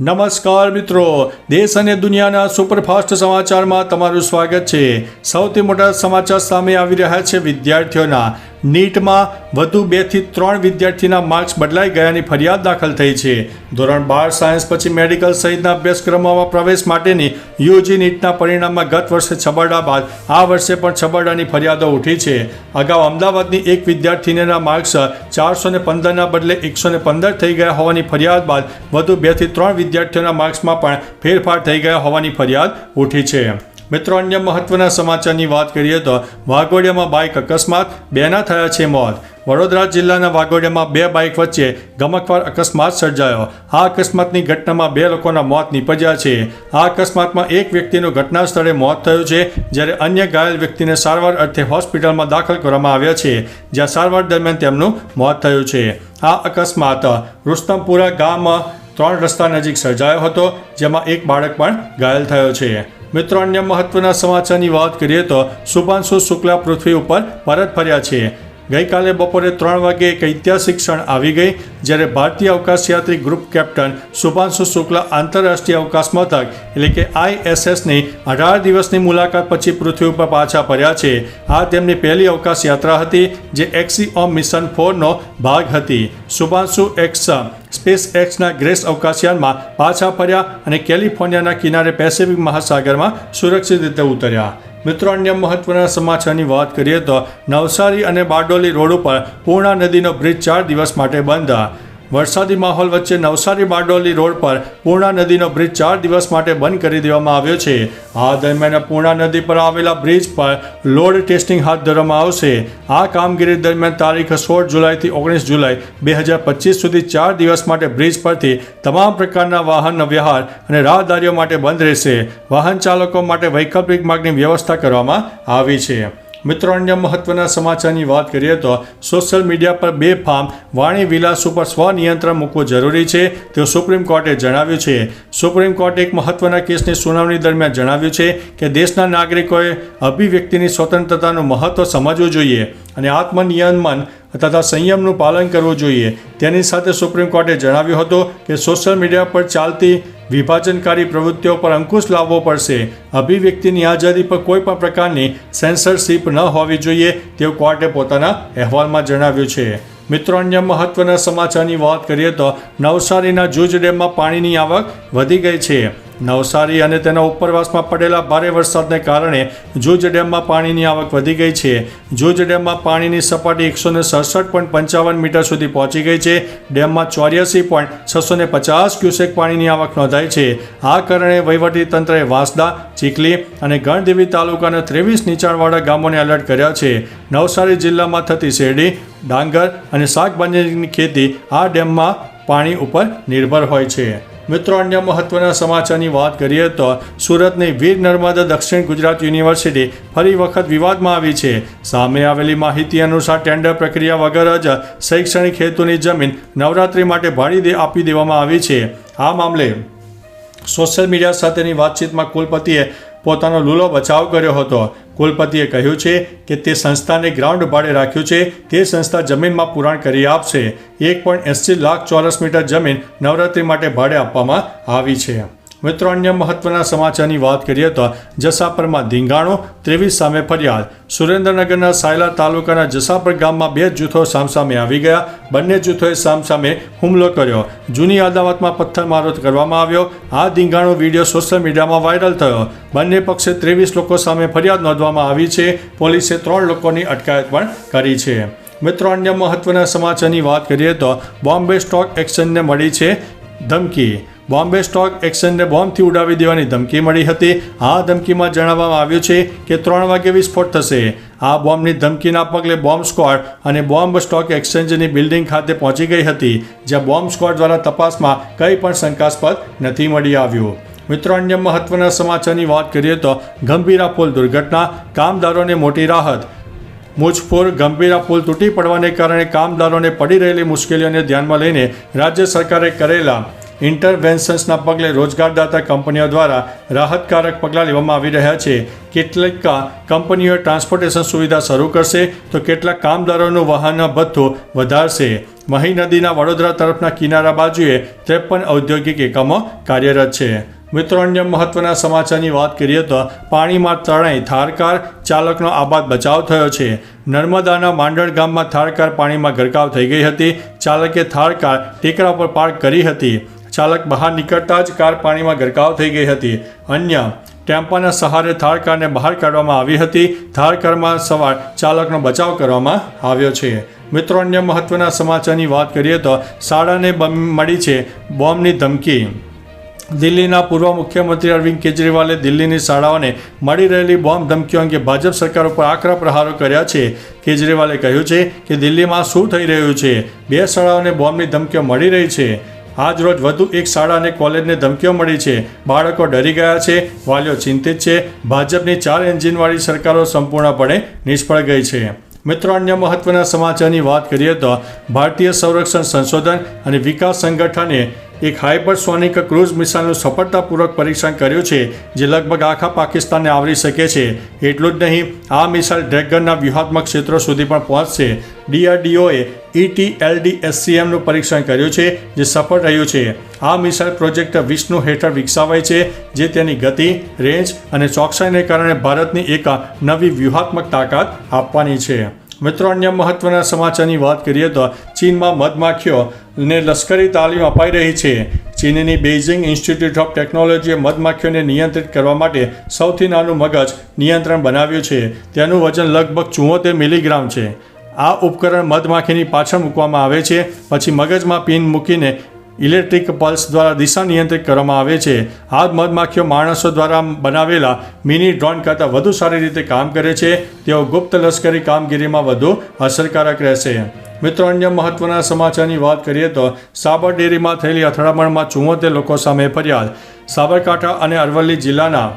નમસ્કાર મિત્રો. દેશ અને દુનિયાના સુપરફાસ્ટ સમાચારમાં તમારું સ્વાગત છે. સૌથી મોટા સમાચાર સામે આવી રહ્યા છે વિદ્યાર્થીઓના. નીટમાં વધુ બેથી ત્રણ વિદ્યાર્થીના માર્ક્સ બદલાઈ ગયાની ફરિયાદ દાખલ થઈ છે. ધોરણ બાર સાયન્સ પછી મેડિકલ સહિતના અભ્યાસક્રમોમાં પ્રવેશ માટેની યુજી નીટના પરિણામમાં ગત વર્ષે છબરડા બાદ આ વર્ષે પણ છબરડાની ફરિયાદો ઉઠી છે. અગાઉ અમદાવાદની એક વિદ્યાર્થીનીના માર્ક્સ ચારસો ને પંદરના બદલે એકસો ને પંદર થઈ ગયા હોવાની ફરિયાદ બાદ વધુ બેથી ત્રણ વિદ્યાર્થીઓના માર્ક્સમાં પણ ફેરફાર થઈ ગયા હોવાની ફરિયાદ ઉઠી છે. મિત્રો, અન્ય મહત્વના સમાચારની વાત કરીએ તો વાઘોડિયામાં બાઇક અકસ્માત, બેના થયા છે મોત. વડોદરા જિલ્લાના વાઘોડિયામાં બે બાઇક વચ્ચે ગમકવાર અકસ્માત સર્જાયો. આ અકસ્માતની ઘટનામાં બે લોકોના મોત નીપજ્યા છે. આ અકસ્માતમાં એક વ્યક્તિનું ઘટના સ્થળે મોત થયું છે, જ્યારે અન્ય ઘાયલ વ્યક્તિને સારવાર અર્થે હોસ્પિટલમાં દાખલ કરવામાં આવ્યા છે, જ્યાં સારવાર દરમિયાન તેમનું મોત થયું છે. આ અકસ્માત રુસ્તમપુરા ગામ ત્રણ રસ્તા નજીક સર્જાયો હતો, જેમાં એક બાળક પણ ઘાયલ થયો છે. મિત્રો અન્ય મહત્વના સમાચારની વાત કરીએ તો શુભાંશુ શુક્લા પૃથ્વી ઉપર પરત ફર્યા છે. ગઈકાલે બપોરે ત્રણ વાગે એક ઐતિહાસિક ક્ષણ આવી ગઈ, જ્યારે ભારતીય અવકાશયાત્રી ગ્રુપ કેપ્ટન શુભાંશુ શુક્લા આંતરરાષ્ટ્રીય અવકાશ મથક, એટલે કે આઈએસએસની અઢાર દિવસની મુલાકાત પછી પૃથ્વી ઉપર પાછા ફર્યા છે. આ તેમની પહેલી અવકાશ યાત્રા હતી, જે એક્સીઓમ મિશન ફોરનો ભાગ હતી. શુભાંશુ એક્સ સ્પેસ એક્સના ગ્રેસ અવકાશયાનમાં પાછા ફર્યા અને કેલિફોર્નિયાના કિનારે પેસિફિક મહાસાગરમાં સુરક્ષિત રીતે ઉતર્યા. મિત્રો, અન્ય મહત્વના સમાચારની વાત કરીએ તો નવસારી અને બારડોલી રોડ ઉપર પૂર્ણા નદીનો બ્રિજ ચાર દિવસ માટે બંધ. વરસાદી માહોલ વચ્ચે નવસારી બારડોલી રોડ પર પૂર્ણા નદીનો બ્રિજ ચાર દિવસ માટે બંધ કરી દેવામાં આવ્યો છે. આ દરમિયાન પૂર્ણા નદી પર આવેલા બ્રિજ પર લોડ ટેસ્ટિંગ હાથ ધરવામાં આવશે. આ કામગીરી દરમિયાન તારીખ સોળ જુલાઈથી ઓગણીસ જુલાઈ બે હજાર પચીસ સુધી ચાર દિવસ માટે બ્રિજ પરથી તમામ પ્રકારના વાહન વ્યવહાર અને રાહદારીઓ માટે બંધ રહેશે. વાહન ચાલકો માટે વૈકલ્પિક માર્ગની વ્યવસ્થા કરવામાં આવી છે. મિત્રો, અન્ય મહત્વના સમાચારની વાત કરીએ તો સોશિયલ મીડિયા પર બે ફાર્મ વાણી વિલાસ ઉપર સ્વનિયંત્રણ મૂકવું જરૂરી છે. તેવું સુપ્રીમ કોર્ટે જણાવ્યું છે. સુપ્રીમ કોર્ટે એક મહત્વના કેસની સુનાવણી દરમિયાન જણાવ્યું છે કે દેશના નાગરિકોએ અભિવ્યક્તિની સ્વતંત્રતાનું મહત્વ સમજવું જોઈએ અને આત્મનિયમન તથા સંયમનું પાલન કરવું જોઈએ. તેની સાથે સુપ્રીમ કોર્ટે જણાવ્યું હતું કે સોશિયલ મીડિયા પર ચાલતી વિભાજનકારી પ્રવૃત્તિઓ પર અંકુશ લાવવો પડશે. અભિવ્યક્તિની આઝાદી પર કોઈ પણ પ્રકારની સેન્સરશિપ ન હોવી જોઈએ, તેવું કોર્ટે પોતાના અહેવાલમાં જણાવ્યું છે. મિત્રો, અન્ય મહત્વના સમાચારની વાત કરીએ તો નવસારીના જૂજ ડેમમાં પાણીની આવક વધી ગઈ છે. નવસારી અને તેના ઉપરવાસમાં પડેલા ભારે વરસાદને કારણે જૂજ ડેમમાં પાણીની આવક વધી ગઈ છે. જૂજ ડેમમાં પાણીની સપાટી એકસો ને સડસઠ પોઈન્ટ પંચાવન મીટર સુધી પહોંચી ગઈ છે. ડેમમાં ચોર્યાસી પોઈન્ટ છસો ને પચાસ ક્યુસેક પાણીની આવક નોંધાઈ છે. આ કારણે વહીવટી તંત્રએ વાંસદા, ચીખલી અને ગણદેવી તાલુકાના ત્રેવીસ નીચાણવાળા ગામોને એલર્ટ કર્યા છે. નવસારી જિલ્લામાં થતી શેરડી, ડાંગર અને શાકભાજીની ખેતી આ ડેમમાં પાણી ઉપર નિર્ભર હોય છે. મિત્રો, અન્ય મહત્વના સમાચારની વાત કરીએ તો સુરતની વીર નર્મદા દક્ષિણ ગુજરાત યુનિવર્સિટી ફરી વખત વિવાદમાં આવી છે. સામે આવેલી માહિતી અનુસાર ટેન્ડર પ્રક્રિયા વગર જ શૈક્ષણિક હેતુની જમીન નવરાત્રિ માટે ભાડી આપી દેવામાં આવી છે. આ મામલે સોશિયલ મીડિયા સાથેની વાતચીતમાં કુલપતિએ પોતાનો લૂલો બચાવ કર્યો હતો. કુલપતિએ કહ્યું છે કે તે સંસ્થાને ગ્રાઉન્ડ ભાડે રાખ્યું છે. તે સંસ્થા જમીનમાં પુરાણ કરી આપશે. એક લાખ ચોરસ મીટર જમીન નવરાત્રિ માટે ભાડે આપવામાં આવી છે. મિત્રો, અન્ય મહત્વના સમાચારની વાત કરીએ તો જસાપરમાં ધીંગાણો, ત્રેવીસ સામે ફરિયાદ. સુરેન્દ્રનગરના સાયલા તાલુકાના જસાપર ગામમાં બે જૂથો સામસામે આવી ગયા. બંને જૂથોએ સામસામે હુમલો કર્યો. જૂની અદાવતમાં પથ્થરમારો કરવામાં આવ્યો. આ ધીંગાણો વીડિયો સોશિયલ મીડિયામાં વાયરલ થયો. બંને પક્ષે ત્રેવીસ લોકો સામે ફરિયાદ નોંધવામાં આવી છે. પોલીસે ત્રણ લોકોની અટકાયત પણ કરી છે. મિત્રો, અન્ય મહત્વના સમાચારની વાત કરીએ તો બોમ્બે સ્ટોક એક્સચેન્જને મળી છે ધમકી. બોમ્બે સ્ટોક એક્સચેન્જને બોમ્બથી ઉડાવી દેવાની ધમકી મળી હતી. આ ધમકીમાં જણાવવામાં આવ્યું છે કે ત્રણ વાગે વિસ્ફોટ થશે. આ બોમ્બની ધમકીના પગલે બોમ્બ સ્ક્વોડ અને બોમ્બ સ્ટોક એક્સચેન્જની બિલ્ડિંગ ખાતે પહોંચી ગઈ હતી, જ્યાં બોમ્બ સ્ક્વોડ દ્વારા તપાસમાં કંઈ પણ શંકાસ્પદ નથી મળી આવ્યું. મિત્રો, અન્ય મહત્વના સમાચારની વાત કરીએ તો ગંભીરા પુલ દુર્ઘટના, કામદારોને મોટી રાહત. મુજફોર ગંભીરા પુલ તૂટી પડવાને કારણે કામદારોને પડી રહેલી મુશ્કેલીઓને ધ્યાનમાં લઈને રાજ્ય સરકારે કરેલા ઇન્ટરવેન્શન્સના પગલે રોજગારદાતા કંપનીઓ દ્વારા રાહતકારક પગલાં લેવામાં આવી રહ્યા છે. કેટલીક કંપનીઓ ટ્રાન્સપોર્ટેશન સુવિધા શરૂ કરશે તો કેટલાક કામદારોનું વાહન ભથ્થો વધારશે. મહી નદીના વડોદરા તરફના કિનારા બાજુએ ત્રેપન ઔદ્યોગિક એકમો કાર્યરત છે. મિત્રો, અન્ય મહત્વના સમાચારની વાત કરીએ તો પાણીમાં તણાઈ, થારકાર ચાલકનો આબાદ બચાવ થયો છે. નર્મદાના માંડણ ગામમાં થારકાર પાણીમાં ગરકાવ થઈ ગઈ હતી. ચાલકે થારકાર ટેકરા પર પાર્ક કરી હતી. ચાલક બહાર નીકળતા જ કાર પાણીમાં ગરકાવ થઈ ગઈ હતી. અન્ય ટેમ્પાના સહારે થાર કારને બહાર કાઢવામાં આવી હતી. થાર કારમાં સવાર ચાલકનો બચાવ કરવામાં આવ્યો છે. મિત્રો, અન્ય મહત્વના સમાચારની વાત કરીએ તો શાળાને મળી છે બોમ્બની ધમકી. દિલ્હીના પૂર્વ મુખ્યમંત્રી અરવિંદ કેજરીવાલે દિલ્હીની શાળાઓને મળી રહેલી બોમ્બ ધમકીઓ અંગે ભાજપ સરકાર ઉપર આકરા પ્રહારો કર્યા છે. કેજરીવાલે કહ્યું છે કે દિલ્હીમાં શું થઈ રહ્યું છે? બે શાળાઓને બોમ્બની ધમકીઓ મળી રહી છે. આજ રોજ વધુ એક શાળા અને કોલેજને ધમકીઓ મળી છે. બાળકો ડરી ગયા છે, વાલીઓ ચિંતિત છે. ભાજપની ચાર એન્જિનવાળી સરકારો સંપૂર્ણપણે નિષ્ફળ ગઈ છે. મિત્રો, અન્ય મહત્વના સમાચારની વાત કરીએ તો ભારતીય સંરક્ષણ સંશોધન અને વિકાસ સંગઠને એક હાઇપરસોનિક ક્રૂઝ મિસાઇલનું સફળતાપૂર્વક પરીક્ષણ કર્યું છે, જે લગભગ આખા પાકિસ્તાનને આવરી શકે છે. એટલું જ નહીં, આ મિસાઇલ ડ્રેગનના વ્યૂહાત્મક ક્ષેત્રો સુધી પણ પહોંચશે. ડીઆરડીઓએ ઈટીએલડીએસસીએમનું પરીક્ષણ કર્યું છે, જે સફળ રહ્યું છે. આ મિસાઇલ પ્રોજેક્ટ વિષ્ણુ હેઠળ વિકસાવાય છે, જે તેની ગતિ, રેન્જ અને ચોકસાઈને કારણે ભારતની એક નવી વ્યૂહાત્મક તાકાત આપવાની છે. મિત્રો, અન્ય મહત્વના સમાચારની વાત કરીએ તો ચીનમાં મધમાખીઓને લશ્કરી તાલીમ અપાઈ રહી છે. ચીનની બેઇજિંગ ઇન્સ્ટિટ્યૂટ ઓફ ટેકનોલોજીએ મધમાખીઓને નિયંત્રિત કરવા માટે સૌથી નાનું મગજ નિયંત્રણ બનાવ્યું છે. તેનું વજન લગભગ ચુંવોતેર મિલીગ્રામ છે. આ ઉપકરણ મધમાખીની પાછળ મૂકવામાં આવે છે. પછી મગજમાં પિન મૂકીને ઇલેક્ટ્રિક પલ્સ દ્વારા દિશા નિયંત્રિત કરવામાં આવે છે. આ મધમાખીઓ માણસો દ્વારા બનાવેલા મિની ડ્રોન કરતાં વધુ સારી રીતે કામ કરે છે. તેઓ ગુપ્ત લશ્કરી કામગીરીમાં વધુ અસરકારક રહેશે. મિત્રો, અન્ય મહત્વના સમાચારની વાત કરીએ તો સાબર ડેરીમાં થયેલી અથડામણમાં ચુમ્મોતેર લોકો સામે ફરિયાદ. સાબરકાંઠા અને અરવલ્લી જિલ્લાના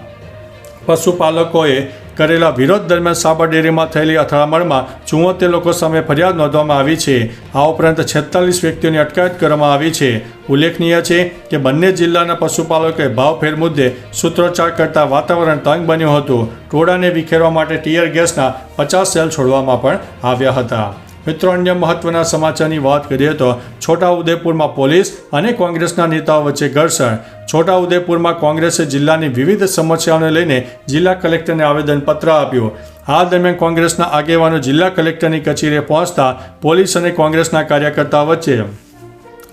પશુપાલકોએ કરેલા વિરોધ દરમિયાન સાબર ડેરીમાં થયેલી અથડામણમાં ચુંવોતેર લોકો સામે ફરિયાદ નોંધવામાં આવી છે. આ ઉપરાંત છેતાલીસ વ્યક્તિઓની અટકાયત કરવામાં આવી છે. ઉલ્લેખનીય છે કે બંને જિલ્લાના પશુપાલકોએ ભાવફેર મુદ્દે સૂત્રોચ્ચાર કરતા વાતાવરણ તંગ બન્યું હતું. ટોળાને વિખેરવા માટે ટીયર ગેસના પચાસ સેલ છોડવામાં પણ આવ્યા હતા. મિત્રો, અન્ય મહત્વના સમાચારની વાત કરીએ તો છોટાઉદેપુરમાં પોલીસ અને કોંગ્રેસના નેતાઓ વચ્ચે ઘર્ષણ. છોટાઉદેપુરમાં કોંગ્રેસે જિલ્લાની વિવિધ સમસ્યાઓને લઈને જિલ્લા કલેક્ટરને આવેદનપત્ર આપ્યું. આ દરમિયાન કોંગ્રેસના આગેવાનો જિલ્લા કલેક્ટરની કચેરીએ પહોંચતા પોલીસ અને કોંગ્રેસના કાર્યકર્તાઓ વચ્ચે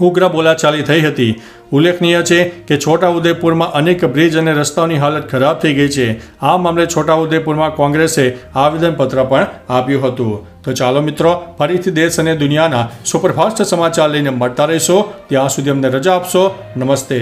ઉગ્ર બોલાચાલી થઈ હતી. ઉલ્લેખનીય છે કે છોટાઉદેપુરમાં અનેક બ્રિજ અને રસ્તાઓની હાલત ખરાબ થઈ ગઈ છે. આ મામલે છોટાઉદેપુરમાં કોંગ્રેસે આવેદનપત્ર પણ આપ્યું હતું. તો ચાલો મિત્રો, ફરીથી દેશ અને દુનિયાના સુપરફાસ્ટ સમાચાર લઈને મળતા રહીશો. ત્યાં સુધી અમને રજા આપશો. નમસ્તે.